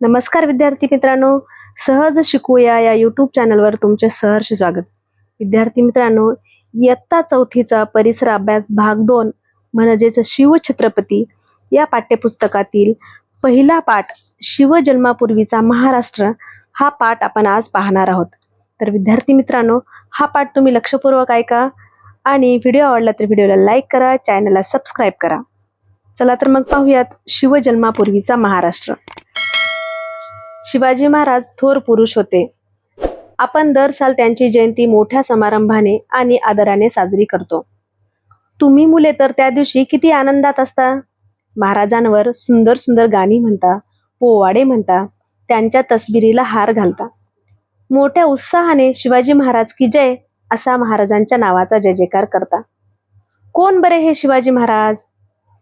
नमस्कार विद्यार्थी मित्रांनो. सहज शिकूया या यूट्यूब चॅनलवर तुमचे सहर्ष स्वागत. विद्यार्थी मित्रांनो इयत्ता चौथीचा परिसर अभ्यास भाग दोन म्हणजेच शिवछत्रपती या पाठ्यपुस्तकातील पहिला पाठ शिवजन्मापूर्वीचा महाराष्ट्र हा पाठ आपण आज पाहणार आहोत. तर विद्यार्थी मित्रांनो हा पाठ तुम्ही लक्षपूर्वक ऐका आणि व्हिडिओ आवडला तर व्हिडिओला लाईक करा चॅनलला सबस्क्राईब करा. चला तर मग पाहूयात शिवजन्मापूर्वीचा महाराष्ट्र. शिवाजी महाराज थोर पुरुष होते. आपण दर साल त्यांची जयंती मोठ्या समारंभाने आणि आदराने साजरी करतो. तुम्ही मुले तर त्या दिवशी किती आनंदात असता. महाराजांवर सुंदर सुंदर गाणी म्हणता पोवाडे म्हणता त्यांच्या तसबिरीला हार घालता. मोठ्या उत्साहाने शिवाजी महाराज की जय असा महाराजांच्या नावाचा जय जयकार करता. कोण बरे हे शिवाजी महाराज?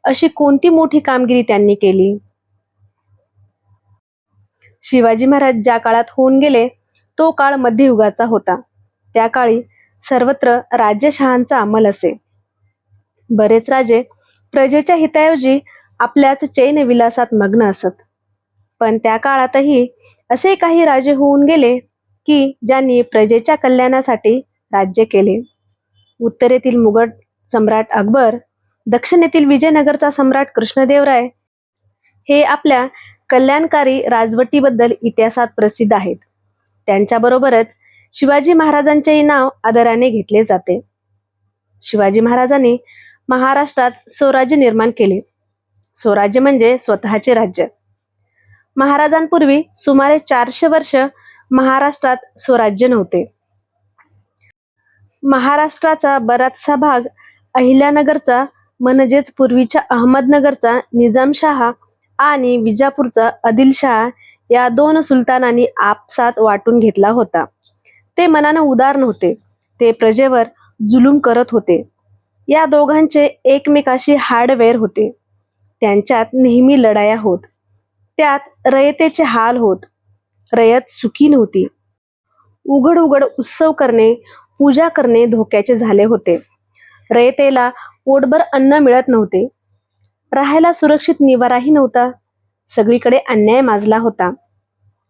अशी कोणती मोठी कामगिरी त्यांनी केली? शिवाजी महाराज ज्या काळात होऊन गेले तो काळ मध्ययुगाचा होता. त्या काळी सर्वत्र राज्यशहांचा अंमल असे. बरेच राजे प्रजेच्या हिताऐवजी आपल्याच चैन विलासात मग्न असत. पण त्या काळातही असे काही राजे होऊन गेले की ज्यांनी प्रजेच्या कल्याणासाठी राज्य केले. उत्तरेतील मुघल सम्राट अकबर दक्षिणेतील विजयनगरचा सम्राट कृष्णदेवराय हे आपल्या कल्याणकारी राजवटीबद्दल इतिहासात प्रसिद्ध आहेत. त्यांच्याबरोबरच शिवाजी महाराजांचेही नाव आदराने घेतले जाते. शिवाजी महाराजांनी महाराष्ट्रात स्वराज्य निर्माण केले. स्वराज्य म्हणजे स्वतःचे राज्य. महाराजांपूर्वी सुमारे चारशे वर्ष महाराष्ट्रात स्वराज्य नव्हते. महाराष्ट्राचा बराचसा भाग अहिल्यानगरचा म्हणजेच पूर्वीच्या अहमदनगरचा निजामशहा आणि विजापूरचा आदिलशहा या दोन सुलतानांनी आपसात वाटून घेतला होता. ते मनानं उदार नव्हते. ते प्रजेवर जुलूम करत होते. या दोघांचे एकमेकाशी हार्डवेअर होते. त्यांच्यात नेहमी लढाया होत. त्यात रयतेचे हाल होत. रयत सुखी नव्हती. उघड उघड उत्सव करणे पूजा करणे धोक्याचे झाले होते. रयतेला पोटभर अन्न मिळत नव्हते. राहायला सुरक्षित निवाराही नव्हता. सगळीकडे अन्याय माजला होता.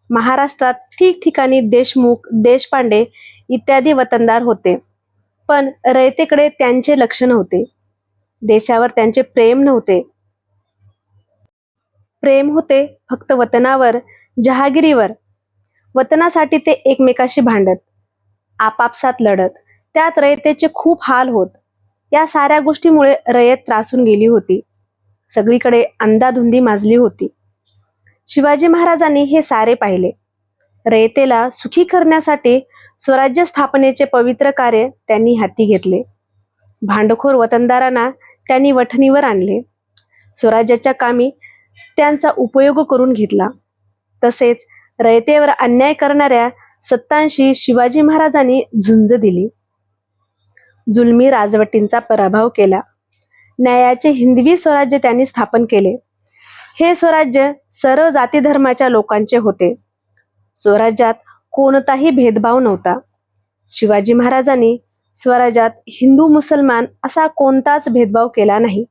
महाराष्ट्रात ठिकठिकाणी देशमुख देशपांडे इत्यादी वतनदार होते. पण रयतेकडे त्यांचे लक्ष नव्हते. देशावर त्यांचे प्रेम नव्हते. प्रेम होते फक्त वतनावर जहागिरीवर. वतनासाठी ते एकमेकाशी भांडत आपापसात लढत. त्यात रयतेचे खूप हाल होत. या साऱ्या गोष्टीमुळे रयत त्रासून गेली होती. सगळीकडे अंदाधुंदी माजली होती. शिवाजी महाराजांनी हे सारे पाहिले. रयतेला सुखी करण्यासाठी स्वराज्य स्थापनेचे पवित्र कार्य त्यांनी हाती घेतले. भांडखोर वतनदारांना त्यांनी वठणीवर आणले. स्वराज्याच्या कामी त्यांचा उपयोग करून घेतला. तसेच रयतेवर अन्याय करणाऱ्या सत्तांशी शिवाजी महाराजांनी झुंज दिली. जुलमी राजवटींचा पराभव केला. न्यायाचे हिंदवी स्वराज्य त्यांनी स्थापन केले. हे स्वराज्य सर्व जाती धर्माच्या लोकांचे होते. स्वराज्यात कोणताही भेदभाव नव्हता. शिवाजी महाराजांनी स्वराज्यात हिंदू मुसलमान असा कोणताच भेदभाव केला नाही.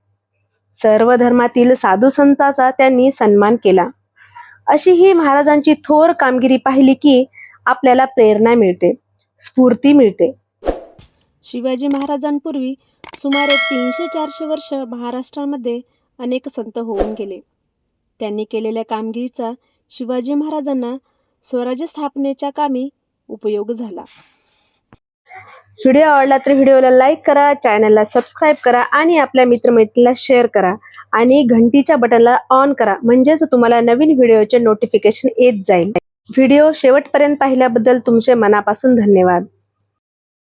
सर्व धर्मातील साधू संतांचा त्यांनी सन्मान केला. अशी ही महाराजांची थोर कामगिरी पाहिली की आपल्याला प्रेरणा मिळते स्फूर्ती मिळते. शिवाजी महाराजांपूर्वी सुमारे तीनशे चारशे वर्ष महाराष्ट्रामध्ये अनेक संत होऊन गेले. त्यांनी केलेल्या कामगिरीचा शिवाजी महाराजांना स्वराज्य स्थापनेच्या कामी उपयोग झाला. व्हिडिओ आवडला तर व्हिडिओला लाईक करा चॅनलला सबस्क्राईब करा आणि आपल्या मित्रमैत्रीला शेअर करा आणि घंटीच्या बटनला ऑन करा म्हणजेच तुम्हाला नवीन व्हिडिओचे नोटिफिकेशन येत जाईल. व्हिडिओ शेवटपर्यंत पाहिल्याबद्दल तुमचे मनापासून धन्यवाद.